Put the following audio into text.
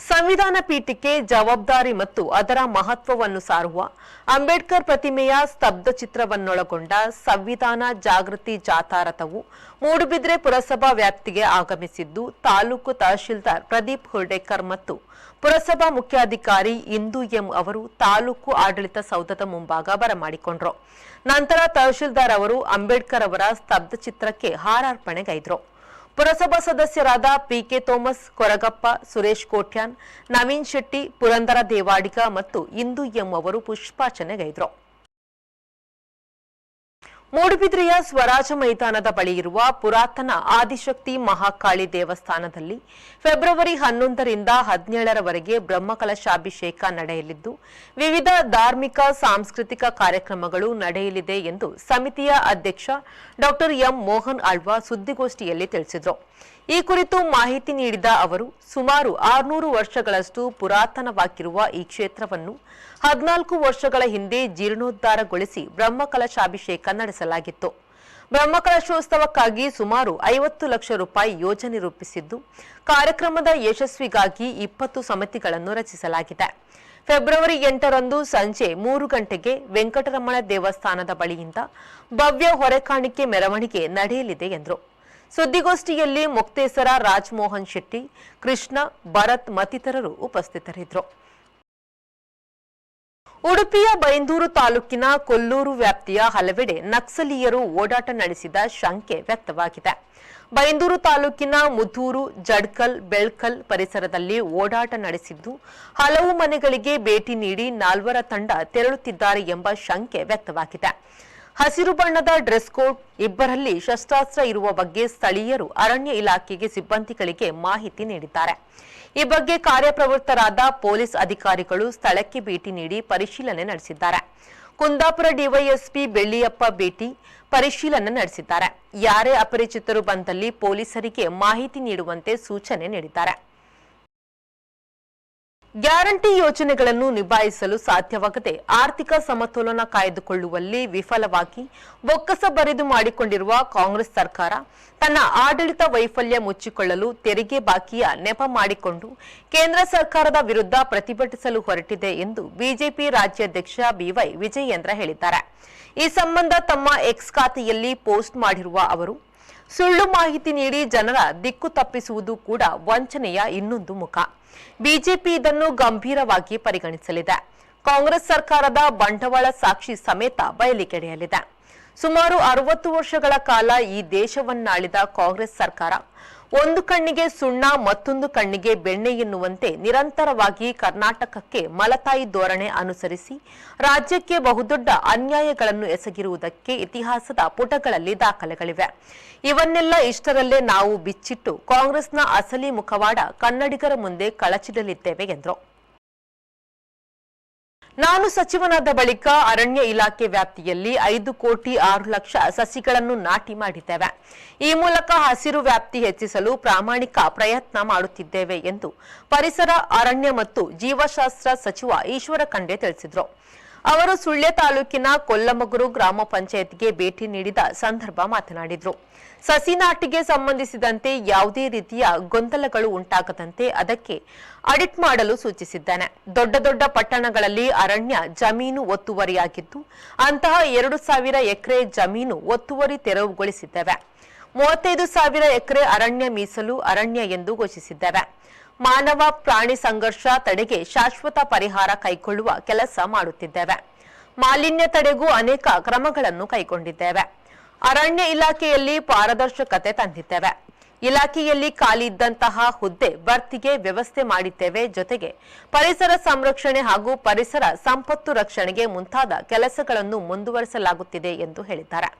ಸಂವಿಧಾನ ಪೀಠಕ್ಕೆ ಜವಾಬ್ದಾರಿ ಮತ್ತು ಅದರ ಮಹತ್ವವನ್ನು ಸಾರುವ ಅಂಬೇಡ್ಕರ್ ಪ್ರತಿಮೆಯ ಸ್ತಬ್ಧ ಚಿತ್ರವನ್ನೊಳಗೊಂಡ ಸಂವಿಧಾನ ಜಾಗೃತಿ ಜಾಥಾ ರಥವು ಮೂಡುಬಿದ್ರೆ ಪುರಸಭಾ ವ್ಯಾಪ್ತಿಗೆ ಆಗಮಿಸಿದ್ದು ತಾಲೂಕು ತಹಶೀಲ್ದಾರ್ ಪ್ರದೀಪ್ ಹುರ್ಡೇಕರ್ ಮತ್ತು ಪುರಸಭಾ ಮುಖ್ಯಾಧಿಕಾರಿ ಇಂದು ಎಂ ಅವರು ತಾಲೂಕು ಆಡಳಿತ ಸೌಧದ ಮುಂಭಾಗ ಬರಮಾಡಿಕೊಂಡ್ರು. ನಂತರ ತಹಶೀಲ್ದಾರ್ ಅವರು ಅಂಬೇಡ್ಕರ್ ಅವರ ಸ್ತಬ್ಧ ಚಿತ್ರಕ್ಕೆ ಹಾರಾರ್ಪಣೆಗೈದ್ರು. ಪುರಸಭಾ ಸದಸ್ಯರಾದ ಪಿಕೆ ತೋಮಸ್ ಕೊರಗಪ್ಪ, ಸುರೇಶ್ ಕೋಟ್ಯಾನ್, ನವೀನ್ ಶೆಟ್ಟಿ, ಪುರಂದರ ದೇವಾಡಿಗ ಮತ್ತು ಇಂದು ಎಂ ಅವರು ಪುಷ್ಪಾರ್ಚನೆಗೈದ್ರು. ಮೂಡುಬಿದ್ರೆಯ ಸ್ವರಾಜ ಮೈದಾನದ ಬಳಿ ಇರುವ ಪುರಾತನ ಆದಿಶಕ್ತಿ ಮಹಾಕಾಳಿ ದೇವಸ್ಥಾನದಲ್ಲಿ ಫೆಬ್ರವರಿ ಹನ್ನೊಂದರಿಂದ ಹದಿನೇಳರವರೆಗೆ ಬ್ರಹ್ಮಕಲಶಾಭಿಷೇಕ ನಡೆಯಲಿದ್ದು, ವಿವಿಧ ಧಾರ್ಮಿಕ, ಸಾಂಸ್ಕೃತಿಕ ಕಾರ್ಯಕ್ರಮಗಳು ನಡೆಯಲಿದೆ ಎಂದು ಸಮಿತಿಯ ಅಧ್ಯಕ್ಷ ಡಾ. ಎಂ. ಮೋಹನ್ ಆಳ್ವ ಸುದ್ದಿಗೋಷ್ಠಿಯಲ್ಲಿ ತಿಳಿಸಿದರು. ಈ ಕುರಿತು ಮಾಹಿತಿ ನೀಡಿದ ಅವರು, ಸುಮಾರು ಆರುನೂರು ವರ್ಷಗಳಷ್ಟು ಪುರಾತನವಾಗಿರುವ ಈ ಕ್ಷೇತ್ರವನ್ನು ಹದಿನಾಲ್ಕು ವರ್ಷಗಳ ಹಿಂದೆ ಜೀರ್ಣೋದ್ಧಾರಗೊಳಿಸಿ ಬ್ರಹ್ಮಕಲಶಾಭಿಷೇಕ ನಡೆಸಲಾಗಿತ್ತು ಬ್ರಹ್ಮಕಲಶೋತ್ಸವಕ್ಕಾಗಿ ಸುಮಾರು ಐವತ್ತು ಲಕ್ಷ ರೂಪಾಯಿ ಯೋಜನೆ ರೂಪಿಸಿದ್ದು, ಕಾರ್ಯಕ್ರಮದ ಯಶಸ್ವಿಗಾಗಿ ಇಪ್ಪತ್ತು ಸಮಿತಿಗಳನ್ನು ರಚಿಸಲಾಗಿದೆ. ಫೆಬ್ರವರಿ ಎಂಟರಂದು ಸಂಜೆ ಮೂರು ಗಂಟೆಗೆ ವೆಂಕಟರಮಣ ದೇವಸ್ಥಾನದ ಬಳಿಯಿಂದ ಭವ್ಯ ಹೊರೆಕಾಣಿಕೆ ಮೆರವಣಿಗೆ ನಡೆಯಲಿದೆ ಎಂದರು. ಸುದ್ದಿಗೋಷ್ಠಿಯಲ್ಲಿ ಮುಕ್ತೇಸರ ರಾಜಮೋಹನ್ ಶೆಟ್ಟಿ, ಕೃಷ್ಣ, ಭರತ್ ಮತ್ತಿತರರು ಉಪಸ್ಥಿತರಿದ್ದರು. ಉಡುಪಿಯ ಬೈಂದೂರು ತಾಲೂಕಿನ ಕೊಲ್ಲೂರು ವ್ಯಾಪ್ತಿಯ ಹಲವೆಡೆ ನಕ್ಸಲೀಯರು ಓಡಾಟ ನಡೆಸಿದ ಶಂಕೆ ವ್ಯಕ್ತವಾಗಿದೆ. ಬೈಂದೂರು ತಾಲೂಕಿನ ಮುದ್ದೂರು, ಜಡ್ಕಲ್, ಬೆಳ್ಕಲ್ ಪರಿಸರದಲ್ಲಿ ಓಡಾಟ ನಡೆಸಿದ್ದು ಹಲವು ಮನೆಗಳಿಗೆ ಭೇಟಿ ನೀಡಿ ನಾಲ್ವರ ತಂಡ ತೆರಳುತ್ತಿದ್ದಾರೆ ಎಂಬ ಶಂಕೆ ವ್ಯಕ್ತವಾಗಿದೆ. ಹಸಿರು ಬಣ್ಣದ ಡ್ರೆಸ್ ಕೋಡ್, ಇಬ್ಬರಲ್ಲಿ ಶಸ್ತ್ರಾಸ್ತ್ರ ಇರುವ ಬಗ್ಗೆ ಸ್ಥಳೀಯರು ಅರಣ್ಯ ಇಲಾಖೆಗೆ ಸಿಬ್ಬಂದಿಗಳಿಗೆ ಮಾಹಿತಿ ನೀಡಿದ್ದಾರೆ. ಈ ಬಗ್ಗೆ ಕಾರ್ಯಪ್ರವೃತ್ತರಾದ ಪೊಲೀಸ್ ಅಧಿಕಾರಿಗಳು ಸ್ಥಳಕ್ಕೆ ಭೇಟಿ ನೀಡಿ ಪರಿಶೀಲನೆ ನಡೆಸಿದ್ದಾರೆ. ಕುಂದಾಪುರ ಡಿವೈಎಸ್ಪಿ ಬೆಳ್ಳಿಯಪ್ಪ ಭೇಟಿ ಪರಿಶೀಲನೆ ನಡೆಸಿದ್ದಾರೆ. ಯಾರೇ ಅಪರಿಚಿತರು ಬಂದಲ್ಲಿ ಪೊಲೀಸರಿಗೆ ಮಾಹಿತಿ ನೀಡುವಂತೆ ಸೂಚನೆ ನೀಡಿದ್ದಾರೆ. ಗ್ಯಾರಂಟಿ ಯೋಜನೆಗಳನ್ನು ನಿಭಾಯಿಸಲು ಸಾಧ್ಯವಾಗದೆ ಆರ್ಥಿಕ ಸಮತೋಲನ ಕಾಯ್ದುಕೊಳ್ಳುವಲ್ಲಿ ವಿಫಲವಾಗಿ ಬೊಕ್ಕಸ ಬರೆದು ಮಾಡಿಕೊಂಡಿರುವ ಕಾಂಗ್ರೆಸ್ ಸರ್ಕಾರ ತನ್ನ ಆಡಳಿತ ವೈಫಲ್ಯ ಮುಚ್ಚಿಕೊಳ್ಳಲು ತೆರಿಗೆ ಬಾಕಿಯ ನೆಪ ಮಾಡಿಕೊಂಡು ಕೇಂದ್ರ ಸರ್ಕಾರದ ವಿರುದ್ಧ ಪ್ರತಿಭಟಿಸಲು ಹೊರಟಿದೆ ಎಂದು ಬಿಜೆಪಿ ರಾಜ್ಯಾಧ್ಯಕ್ಷ ಬಿವೈ ವಿಜಯೇಂದ್ರ ಹೇಳಿದ್ದಾರೆ. ಈ ಸಂಬಂಧ ತಮ್ಮ ಎಕ್ಸ್ ಖಾತೆಯಲ್ಲಿ ಪೋಸ್ಟ್ ಮಾಡಿರುವ ಅವರು ಸುಳ್ಳು ಮಾಹಿತಿ ನೀಡಿ ಜನರ ದಿಕ್ಕು ತಪ್ಪಿಸುವುದು ಕೂಡ ವಂಚನೆಯ ಇನ್ನೊಂದು ಮುಖ. ಬಿಜೆಪಿ ಇದನ್ನು ಗಂಭೀರವಾಗಿ ಪರಿಗಣಿಸಲಿದೆ. ಕಾಂಗ್ರೆಸ್ ಸರ್ಕಾರದ ಬಂಡವಾಳ ಸಾಕ್ಷಿ ಸಮೇತ ಬಯಲಿಗೆಳೆಯಲಿದೆ. ಸುಮಾರು ಅರವತ್ತು ವರ್ಷಗಳ ಕಾಲ ಈ ದೇಶವನ್ನಾಳಿದ ಕಾಂಗ್ರೆಸ್ ಸರ್ಕಾರ ಒಂದು ಕಣ್ಣಿಗೆ ಸುಣ್ಣ, ಮತ್ತೊಂದು ಕಣ್ಣಿಗೆ ಬೆಣ್ಣೆ ಎನ್ನುವಂತೆ ನಿರಂತರವಾಗಿ ಕರ್ನಾಟಕಕ್ಕೆ ಮಲತಾಯಿ ಧೋರಣೆ ಅನುಸರಿಸಿ ರಾಜ್ಯಕ್ಕೆ ಬಹುದೊಡ್ಡ ಅನ್ಯಾಯಗಳನ್ನು ಎಸಗಿರುವುದಕ್ಕೆ ಇತಿಹಾಸದ ಪುಟಗಳಲ್ಲಿ ದಾಖಲೆಗಳಿವೆ. ಇವನ್ನೆಲ್ಲ ಇಷ್ಟರಲ್ಲೇ ನಾವು ಬಿಚ್ಚಿಟ್ಟು ಕಾಂಗ್ರೆಸ್ನ ಅಸಲಿ ಮುಖವಾಡ ಕನ್ನಡಿಗರ ಮುಂದೆ ಕಳಚಿಡಲಿದ್ದೇವೆ ಎಂದರು. ನಾನು ಸಚಿವನಾದ ಬಳಿಕ ಅರಣ್ಯ ಇಲಾಖೆ ವ್ಯಾಪ್ತಿಯಲ್ಲಿ ಐದು ಕೋಟಿ ಆರು ಲಕ್ಷ ಸಸಿಗಳನ್ನು ನಾಟಿ ಮಾಡಿದ್ದೇವೆ. ಈ ಮೂಲಕ ಹಸಿರು ವ್ಯಾಪ್ತಿ ಹೆಚ್ಚಿಸಲು ಪ್ರಾಮಾಣಿಕ ಪ್ರಯತ್ನ ಮಾಡುತ್ತಿದ್ದೇವೆ ಎಂದು ಪರಿಸರ, ಅರಣ್ಯ ಮತ್ತು ಜೀವಶಾಸ್ತ್ರ ಸಚಿವ ಈಶ್ವರ ಖಂಡ್ರೆ ತಿಳಿಸಿದರು. ಅವರು ಸುಳ್ಯ ತಾಲೂಕಿನ ಕೊಲ್ಲಮಗುರು ಗ್ರಾಮ ಪಂಚಾಯತ್ಗೆ ಭೇಟಿ ನೀಡಿದ ಸಂದರ್ಭ ಮಾತನಾಡಿದರು. ಸಸಿ ನಾಟಿಗೆ ಸಂಬಂಧಿಸಿದಂತೆ ಯಾವುದೇ ರೀತಿಯ ಗೊಂದಲಗಳು ಉಂಟಾಗದಂತೆ ಅದಕ್ಕೆ ಅಡಿಟ್ ಮಾಡಲು ಸೂಚಿಸಿದ್ದಾನೆ. ದೊಡ್ಡ ದೊಡ್ಡ ಪಟ್ಟಣಗಳಲ್ಲಿ ಅರಣ್ಯ ಜಮೀನು ಒತ್ತುವರಿಯಾಗಿದ್ದು, ಅಂತಹ ಎರಡು ಸಾವಿರ ಎಕರೆ ಜಮೀನು ಒತ್ತುವರಿ ತೆರವುಗೊಳಿಸಿದ್ದೇವೆ. ಮೂವತ್ತೈದು ಸಾವಿರ ಎಕರೆ ಅರಣ್ಯ ಮೀಸಲು ಅರಣ್ಯ ಎಂದು ಘೋಷಿಸಿದ್ದೇವೆ. ಮಾನವ ಪ್ರಾಣಿ ಸಂಘರ್ಷ ತಡೆಗೆ ಶಾಶ್ವತ ಪರಿಹಾರ ಕೈಗೊಳ್ಳುವ ಕೆಲಸ ಮಾಡುತ್ತಿದ್ದೇವೆ. ಮಾಲಿನ್ಯ ತಡೆಗೂ ಅನೇಕ ಕ್ರಮಗಳನ್ನು ಕೈಗೊಂಡಿದ್ದೇವೆ. ಅರಣ್ಯ ಇಲಾಖೆಯಲ್ಲಿ ಪಾರದರ್ಶಕತೆ ತಂದಿದ್ದೇವೆ. ಇಲಾಖೆಯಲ್ಲಿ ಖಾಲಿ ಇದ್ದಂತಹ ಹುದ್ದೆ ಭರ್ತಿಗೆ ವ್ಯವಸ್ಥೆ ಮಾಡಿದ್ದೇವೆ. ಜೊತೆಗೆ ಪರಿಸರ ಸಂರಕ್ಷಣೆ ಹಾಗೂ ಪರಿಸರ ಸಂಪತ್ತು ರಕ್ಷಣೆಗೆ ಮುಂತಾದ ಕೆಲಸಗಳನ್ನು ಮುಂದುವರಿಸಲಾಗುತ್ತಿದೆ ಎಂದು ಹೇಳಿದ್ದಾರೆ.